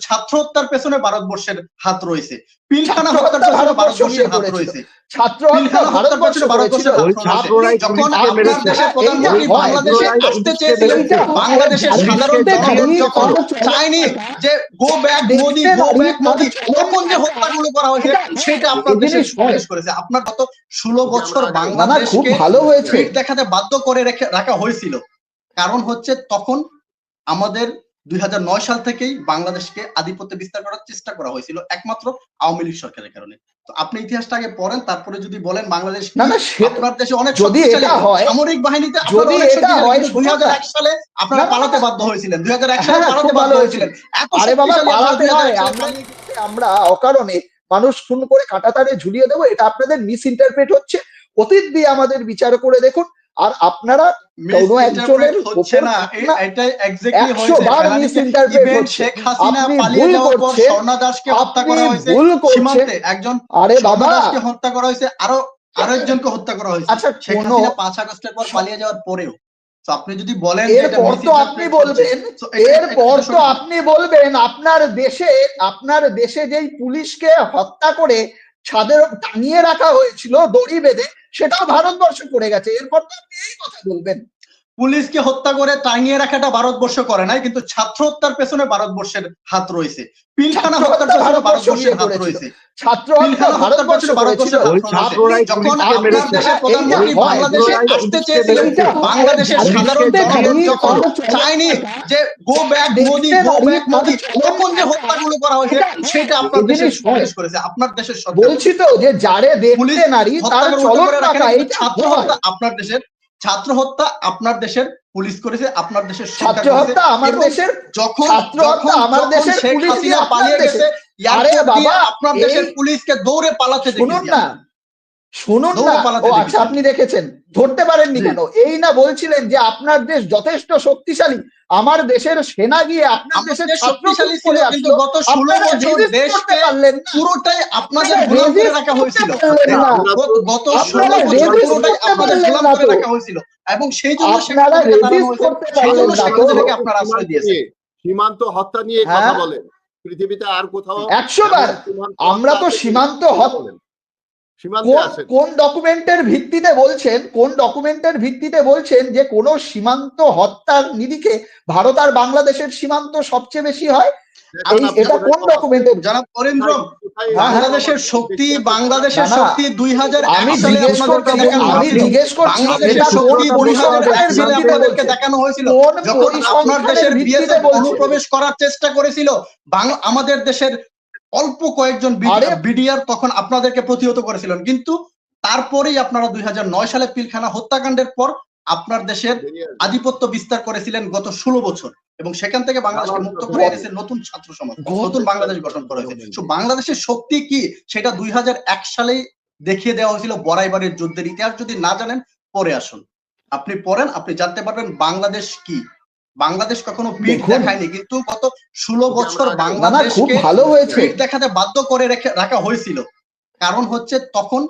ছাত্র হত্যার পেছনে ভারতবর্ষের হাত রয়েছে। পিলখানা হত্যার পেছনে ভারতবর্ষের হাত। রয়েছে। ছাত্র হত্যার পেছনে ভারতবর্ষের হাত রয়েছে। যখন আপনার মেরেছে। দেশের প্রধানমন্ত্রী বাংলাদেশে আসতে চেয়েছিলেন। বাংলাদেশের সাধারণ জনগণ যখন চায়নি যে গো ব্যাক দেখতে মোদি গো দাঁড়িয়ে ব্যাক মোদি তখন যে হত্যাগুলো করা হয়েছে সেটা আপনার দেশে জিনিস করেছে। আপনার গত ষোলো বছর বাংলাদেশকে ভালো হয়েছে। দেখাতে বাধ্য করে রেখে রাখা হয়েছিল। কারণ হচ্ছে তখন আমাদের দুই হাজার নয় সাল থেকেই বাংলাদেশকে আধিপত্য বিস্তার করার চেষ্টা করা হয়েছিল একমাত্র আওয়ামী লীগ সরকারের কারণে। তো আপনি ইতিহাসটা আগে পড়েন তারপরে যদি বলেন বাংলাদেশ না না আপনার দেশে অনেক যদি এটা হয় সামরিক বাহিনীতে যদি এটা হয়, দুই হাজার এক সালে আপনারা পালাতে বাধ্য হয়েছিলেন। দুই হাজার এক সালে হ্যাঁ, পালাতে বাধ্য হয়েছিলেন। আরে বাবা পালাতে হয়। আমরা আমরা অকারণে মানুষ খুন করে কাটাতারে ঝুলিয়ে দেবো এটা আপনাদের মিস ইন্টারপ্রেট হচ্ছে। অতীত দিয়ে আমাদের বিচার করে দেখুন আর আপনারা কোনো একজনের হচ্ছে না এটা এক্স্যাক্টলি হয়েছে। শেখ হাসিনা আপনি পালিয়ে ভুল যাওয়ার পর করছেন, স্বর্ণা দাসকে হত্যা করা হয়েছে। সীমান্তে একজন আরে বাবা। হত্যা করা হয়েছে আরও হত্যা করা হয়েছে। আচ্ছা শেখ হাসিনা পাঁচ আগস্টের পর পালিয়ে যাওয়ার পরেও। তো আপনি যদি বলেন যে এরপর তো আপনি বলবেন। এরপর তো আপনি বলবেন আপনার দেশে আপনার দেশে যেই পুলিশকে হত্যা করে ছাদের টাঙিয়ে রাখা হয়েছিল দড়ি বেঁধে, সেটাও ভারতবর্ষ করে গেছে। এরপর তো আপনি এই কথা বলবেন। পুলিশকে হত্যা করে টাঙিয়ে রাখাটা ভারতবর্ষ করে নাই কিন্তু ছাত্র হত্যার পেছনে ভারতবর্ষের হাত রয়েছে। পিলখানা হত্যার হত্যা পেছনে ভারতবর্ষের হাত রয়েছে। ছাত্র যখন আপনার দেশের প্রধানমন্ত্রী বাংলাদেশে আসতে চেয়েছিলেন বাংলাদেশের সাধারণ যখন যে go back Modi go back Modi তখন যে হত্যাগুলো করা হয়েছে সেটা আপনার দেশে করেছে আপনার দেশের বলছি তো যে যারে দেখতে নারী তার চলন ছাত্র হয়। হত্যা আপনার দেশের ছাত্র হত্যা আপনার দেশের পুলিশ করেছে আপনার দেশের ছাত্র হত্যা আমার দেশের যখন ছাত্র হত্যা আমার দেশের পুলিশ পালিয়ে। গেছে আরে বাবা, আপনার দেশের পুলিশকে দৌড়ে পালাতে শুনুন না শুনুন না। ও আচ্ছা আপনি দেখেছেন। ধরতে পারেননি কেন? এই না বলছিলেন যে আপনার দেশ যথেষ্ট শক্তিশালী। আমার দেশের সেনা গিয়ে আপনার দেশের শক্তিশালী ছিল কিন্তু গত ষোলো আপনারা বছর দেশকে পারলেন পুরোটাই আপনাদের আপনারা গোলাম করে রাখা হয়েছিল। গত- গত আপনারা ষোলো বছর পুরোটাই আপনাদের গোলাম করে রাখা হয়েছিল। এবং সেই জন্য আপনারা হয়েছে। করতে পারলেন না তো। আপনারা আশ্রয় দিয়েছেন। সীমান্ত হত্যা নিয়ে কথা হ্যাঁ। বলেন। পৃথিবীতে আর কোথাও একশো বার। আমরা তো সীমান্ত কথা হত- বলেন। সীমান্তে কোন ডকুমেন্টের ভিত্তিতে বলছেন কোন ডকুমেন্টের ভিত্তিতে বলছেন যে কোন সীমান্ত হত্যার নিরিখে ভারত আর বাংলাদেশের সীমান্ত সবচেয়ে বেশি হয়? এটা কোন ডকুমেন্টে অরিন্দ্র কোথায়- বাংলাদেশের শক্তি বাংলাদেশের। শক্তি দুই হাজার আমি জিজ্ঞেস আপনাদেরকে করছি দেখানো আমি হয়েছিল। জিজ্ঞেস করছি এটা কোন পরিসংখ্যানের ভিত্তিতে দেখানো হয়েছিল। যখন আপনার দেশের বিএসএফ অনুপ্রবেশ করার চেষ্টা করেছিল বাং- আমাদের দেশের অল্প কয়েকজন আরে- বিডিআর তখন আপনাদেরকে প্রতিহত করেছিলেন। কিন্তু তারপরেই আপনারা দুই হাজার নয় সালে পিলখানা হত্যাকাণ্ডের পর আপনার দেশের আধিপত্য বিস্তার করেছিলেন গত ষোলো বছর। এবং সেখান থেকে বাংলাদেশকে মুক্ত করে এনেছে নতুন ছাত্র সমাজ। নতুন বাংলাদেশ গঠন করা হয়েছে। বাংলাদেশের শক্তি কি সেটা দুই হাজার এক সালেই দেখিয়ে দেওয়া হয়েছিল। বড়াইবাড়ির যুদ্ধের ইতিহাস যদি না জানেন পরে আসুন। আপনি পড়েন আপনি জানতে পারবেন বাংলাদেশ কি। বাংলাদেশ কখনো পিঠ দেখায়নি কিন্তু গত ষোলো বছর বাংলাদেশকে ভালো হয়েছে। পিঠ দেখাতে বাধ্য করে রেখে রাখা হয়েছিল। কারণ হচ্ছে তখন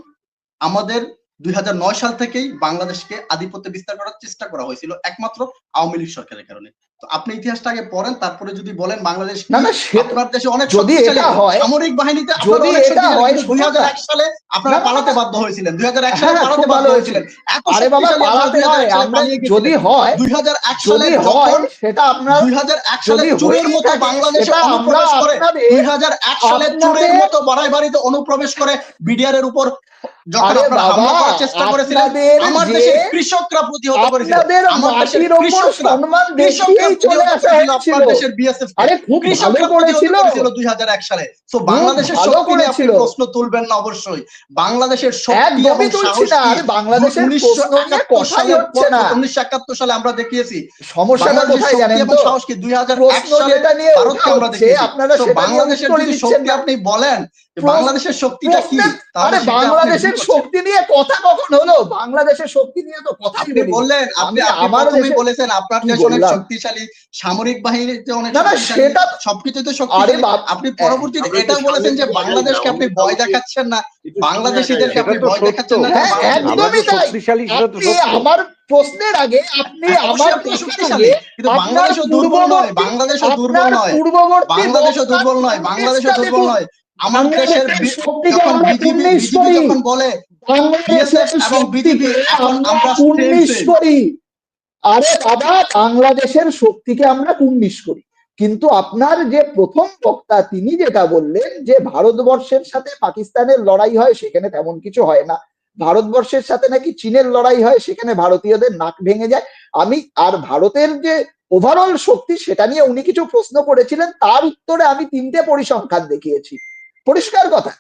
আমাদের দুই হাজার নয় সাল থেকেই বাংলাদেশকে আধিপত্য বিস্তার করার চেষ্টা করা হয়েছিল একমাত্র আওয়ামী লীগ সরকারের কারণে। আপনি ইতিহাসটা আগে পড়েন তারপরে যদি বলেন বাংলাদেশ না না আপনার দেশে অনেক যদি এটা হয়- সামরিক বাহিনীতে যদি এটা হয়, 2001 সালে আপনারা পালাতে বাধ্য হয়েছিলেন। 2001 সালে হ্যাঁ, পালাতে বাধ্য হয়েছিলেন। আরে বাবা পালাতে হয় 2001 আমরা যদি হয় 2001 সালে হয় সেটা আপনার 2001 সালে চোরের মতো বাংলাদেশে অনুপ্রবেশ করে 2001 সালে চোরের মতো বাড়াই বাড়িতে অনুপ্রবেশ করে বিডিআর এর উপর যখন আপনারা হামলা করার চেষ্টা করেছিলেন আমার দেশের কৃষকরা প্রতিহত করেছিল। আমার দেশের মাটির কৃষকরা সম্মান কৃষকরা দেখিয়েই চলে আসা হয়েছিল। দেশের বিএসএফ আরে খুব ভালো করেছিল। করেছিল 2001 সালে। সো বাংলাদেশের ভালো শক্তি নিয়ে আপনি প্রশ্ন তুলবেন না অবশ্যই। বাংলাদেশের শক্তি একদমই তুলছি না আরে বাংলাদেশের উনিশশো প্রশ্ন কথাই হচ্ছে না। উনিশশো একাত্তর সালে আমরা দেখিয়েছি। সমস্যাটা বাংলাদেশের কোথায় জানেন তো? সাহস কি 2001 সালে যেটা নিয়ে ভারতকে আমরা দেখিয়েছি। আপনারা বাংলাদেশের যদি শক্তি আপনি বলেন বাংলাদেশের শক্তিটা কি? আরে আপনি বাংলাদেশের শক্তি নিয়ে কথা কখন হলো? বাংলাদেশের শক্তি নিয়ে তো কথাই আপনি বললেন আপনি আমি আপনি আমার প্রথমেই বলেছেন আপনার দেশ অনেক শক্তিশালী সামরিক বাহিনীতে অনেক না, সেটা- সবকিছুই তো আরে আপনি পরবর্তীতে এটাও বলেছেন যে বাংলাদেশকে আপনি ভয় দেখাচ্ছেন না। বাংলাদেশিদেরকে আপনি ভয় দেখাচ্ছেন না। হ্যাঁ, একদমই তাই। আমার প্রশ্নের আগে আপনি হ্যাঁ, আমার। কিন্তু বাংলাদেশও দুর্বল নয় বাংলাদেশও দুর্বল নয়। পূর্ববর্তী বাংলাদেশও দুর্বল নয় বাংলাদেশও দুর্বল নয়। আমার দেশের বাংলাদেশের শক্তিকে যখন আমরা বিজেপি কুর্নিশ বিজেপি করি যখন বলে বাংলাদেশের এবং BJP এখন আমরা আমরা কুর্নিশ same, same। করি। আরে বাবা বাংলাদেশের শক্তিকে আমরা কুর্নিশ করি। কিন্তু আপনার যে প্রথম বক্তা তিনি যেটা বললেন যে ভারতবর্ষের সাথে পাকিস্তানের লড়াই হয় সেখানে তেমন কিছু হয় না। ভারতবর্ষের সাথে নাকি চীনের লড়াই হয় সেখানে ভারতীয়দের নাক ভেঙে যায়। আমি আর ভারতের যে ওভারঅল শক্তি সেটা নিয়ে উনি কিছু প্রশ্ন করেছিলেন তার উত্তরে আমি তিনটে পরিসংখ্যান দেখিয়েছি। পরিষ্কার কথা।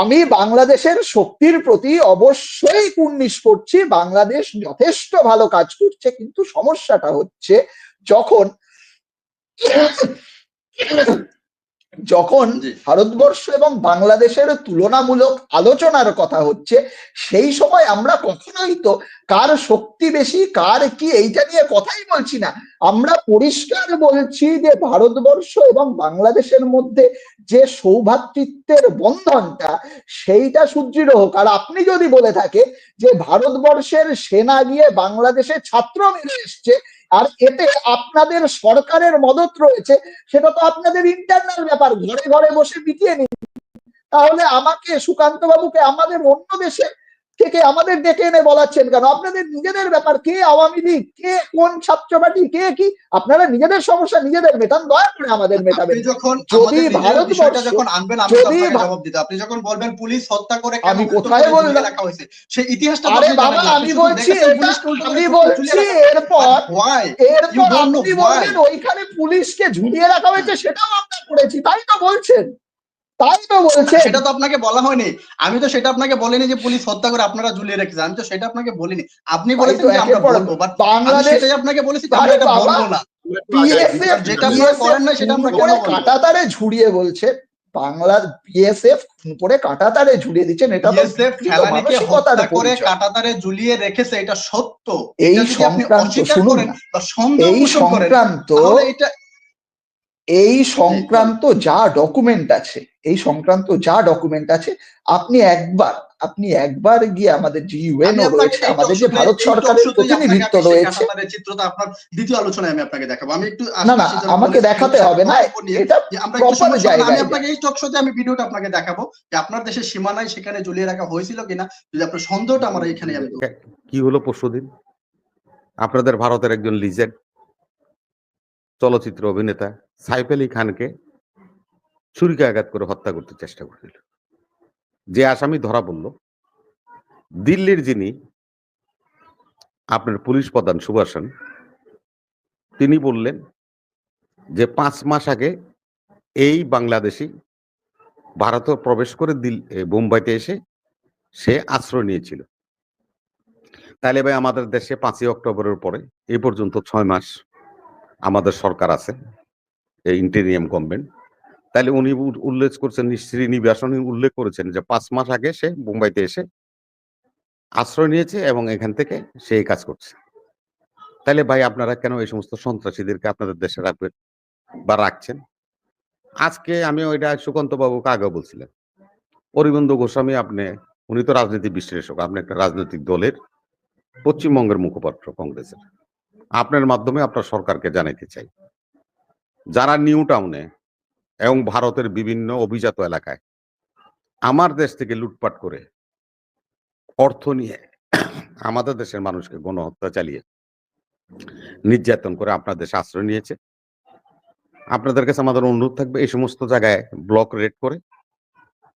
আমি বাংলাদেশের শক্তির প্রতি অবশ্যই কুর্নিশ করছি। বাংলাদেশ যথেষ্ট ভালো কাজ করছে কিন্তু সমস্যাটা হচ্ছে যখন যখন ভারতবর্ষ এবং বাংলাদেশের তুলনামূলক আলোচনার কথা হচ্ছে সেই সময় আমরা কখনোই তো কার শক্তি বেশি কার কি এইটা নিয়ে কথাই বলছি না। আমরা পরিষ্কার বলছি যে ভারতবর্ষ এবং বাংলাদেশের মধ্যে যে সৌভাতৃত্বের বন্ধনটা, সেইটা সুদৃঢ় হোক। আর আপনি যদি বলে থাকে যে ভারতবর্ষের সেনা গিয়ে বাংলাদেশে ছাত্র মেরে এসছে, আর এতে আপনাদের সরকারের মদত রয়েছে, সেটা তো আপনাদের ইন্টারনাল ব্যাপার। ঘরে ঘরে বসে মিটিয়ে নিন। তাহলে আমাকে সুকান্ত বাবুকে আমাদের অন্য দেশে থেকে আমাদের ডেকে এনে বলাচ্ছেন কেন? আপনাদের নিজেদের ব্যাপার কে আওয়ামী লীগ কে কোন ছাত্র পার্টি কে কি? আপনারা নিজেদের সমস্যা নিজেদের মেটান দয়া করে আমাদের মেটাবেন। যখন যদি বিষয়টা যখন আনবেন আমি জবাব দিতে আপনি যখন বলবেন পুলিশ হত্যা করে আমি কোথায় বললাম? রাখা হয়েছে সেই ইতিহাসটা আরে বাবা আমি বলছি এটা আমি বলছি এরপর এরপর আপনি. বলবেন ওইখানে পুলিশকে ঝুলিয়ে রাখা হয়েছে সেটাও আমরা করেছি তাই তো বলছেন। তাই তো বলছেন। সেটা তো আপনাকে বলা হয়নি। আমি তো সেটা আপনাকে বলিনি যে পুলিশ হত্যা করে আপনারা ঝুলিয়ে রেখেছে। আমি তো সেটা আপনাকে বলিনি। আপনি বলেছেন যে আমরা বলব বাট বাংলাদেশ সেটাই আপনাকে বলেছি আমরা এটা বলব না। যেটা আপনারা করেন না সেটা আমরা কেন বলব? কাটা তারে ঝুড়িয়ে বলছে। বাংলার বিএসএফ করে কাটা তারে ঝুলিয়ে দিচ্ছেন এটা করে। কাটাতারে ঝুলিয়ে রেখেছে এটা সত্য। এই সংক্রান্ত শুনুন এই সংক্রান্ত এটা এই সংক্রান্ত যা ডকুমেন্ট আছে এই সংক্রান্ত যা ডকুমেন্ট আছে আপনি একবার আপনি একবার গিয়ে আমাদের যে রয়েছে আমাদের যে ভারত সরকারের প্রতিনিধিত্ব রয়েছে। চিত্রটা আপনার দ্বিতীয় আলোচনায় আমি আপনাকে দেখাবো। আমি একটু না না আমাকে দেখাতে হবে না এটা হবে না। আমি আপনাকে এই টক শোতে আমি ভিডিওটা আপনাকে দেখাবো যে আপনার দেশের সীমানায় সেখানে ঝুলিয়ে রাখা হয়েছিল কিনা যদি আপনার সন্দেহটা আমার এখানে আমি কি হলো পরশুদিন? আপনাদের ভারতের একজন লিজেন্ড চলচ্চিত্র অভিনেতা সাইফ আলী খানকে ছুরিকাঘাত করে হত্যা করতে চেষ্টা করেছিল। যে আসামি ধরা পড়ল দিল্লির যিনি আপনার পুলিশ প্রধান সুভাষন তিনি বললেন যে পাঁচ মাস আগে এই বাংলাদেশি ভারতে প্রবেশ করে দিল এ, বোম্বাইতে এসে সে আশ্রয় নিয়েছিল। তাহলে ভাই আমাদের দেশে পাঁচই অক্টোবরের পরে এই পর্যন্ত ছয় মাস আমাদের সরকার আছে, এই ইন্টেরিয়াম গভর্নমেন্ট তাহলে উনি উল্লেখ করছেন শ্রীনিবাসন উল্লেখ করেছেন যে পাঁচ মাস আগে সে মুম্বাইতে এসে আশ্রয় নিয়েছে এবং এখান থেকে সে কাজ করছে। তাহলে ভাই আপনারা কেন এই সমস্ত সন্ত্রাসীদেরকে আপনাদের দেশে রাখবেন বা রাখছেন? আজকে আমি ওইটা সুকান্ত বাবুকে আগে বলছিলাম, অরিবন্দ গোস্বামী আপনি, উনি তো রাজনীতি বিশ্লেষক, আপনি একটা রাজনৈতিক দলের পশ্চিমবঙ্গের মুখপাত্র কংগ্রেসের। আপনার মাধ্যমে আপনার সরকারকে জানাইতে চাই। যারা নিউ টাউনে এবং ভারতের বিভিন্ন অভিজাত এলাকায় আমার দেশ থেকে লুটপাট করে অর্থ নিয়ে আমাদের দেশের মানুষকে গণহত্যা চালিয়ে নির্যাতন করে আপনার দেশে আশ্রয় নিয়েছে। আপনাদের কাছে আমাদের অনুরোধ থাকবে এই সমস্ত জায়গায় ব্লক রেড করে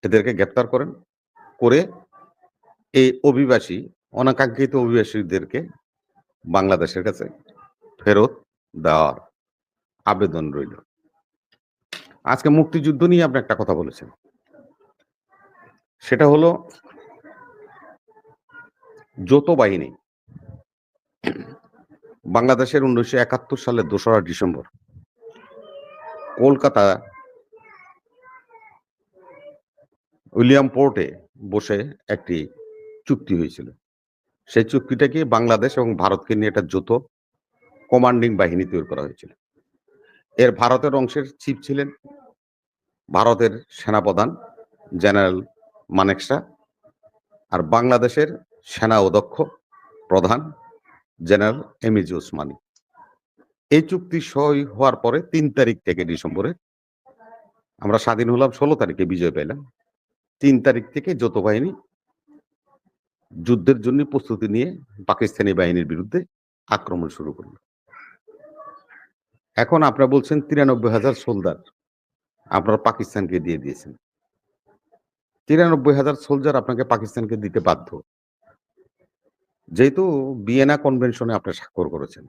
এদেরকে গ্রেপ্তার করেন, করে এই অভিবাসী, অনাকাঙ্ক্ষিত অভিবাসীদেরকে বাংলাদেশের কাছে ফেরত দেওয়ার আবেদন রইল। আজকে মুক্তিযুদ্ধ নিয়ে আপনি একটা কথা বলেছেন। সেটা হলো, যৌথ বাহিনী বাংলাদেশের উনিশশো একাত্তর সালের দোসরা ডিসেম্বর কলকাতা উইলিয়াম পোর্টে বসে একটি চুক্তি হয়েছিল। সেই চুক্তিটাকে বাংলাদেশ এবং ভারতকে নিয়ে একটা যৌথ কমান্ডিং বাহিনী তৈরি করা হয়েছিল। এর ভারতের অংশের চিফ ছিলেন ভারতের সেনাপ্রধান জেনারেল মানেকশা আর বাংলাদেশের সেনা অধ্যক্ষ প্রধান জেনারেল এম এজি ওসমানী। এই চুক্তি সই হওয়ার পরে তিন তারিখ থেকে ডিসেম্বরে আমরা স্বাধীন হলাম, ষোলো তারিখে বিজয় পেলাম। তিন তারিখ থেকে যৌথ বাহিনী যুদ্ধের জন্য প্রস্তুতি নিয়ে পাকিস্তানি বাহিনীর বিরুদ্ধে আক্রমণ শুরু করল। এখন আপনারা বলছেন তিরানব্বই হাজার সোলদার আপনারা পাকিস্তানকে দিয়ে দিয়েছেন। তিরানব্বই হাজার সোলজার আপনাকে পাকিস্তানকে দিতে বাধ্য। যেহেতু বিয়েনা কনভেনশনে আপনি স্বাক্ষর করেছেন।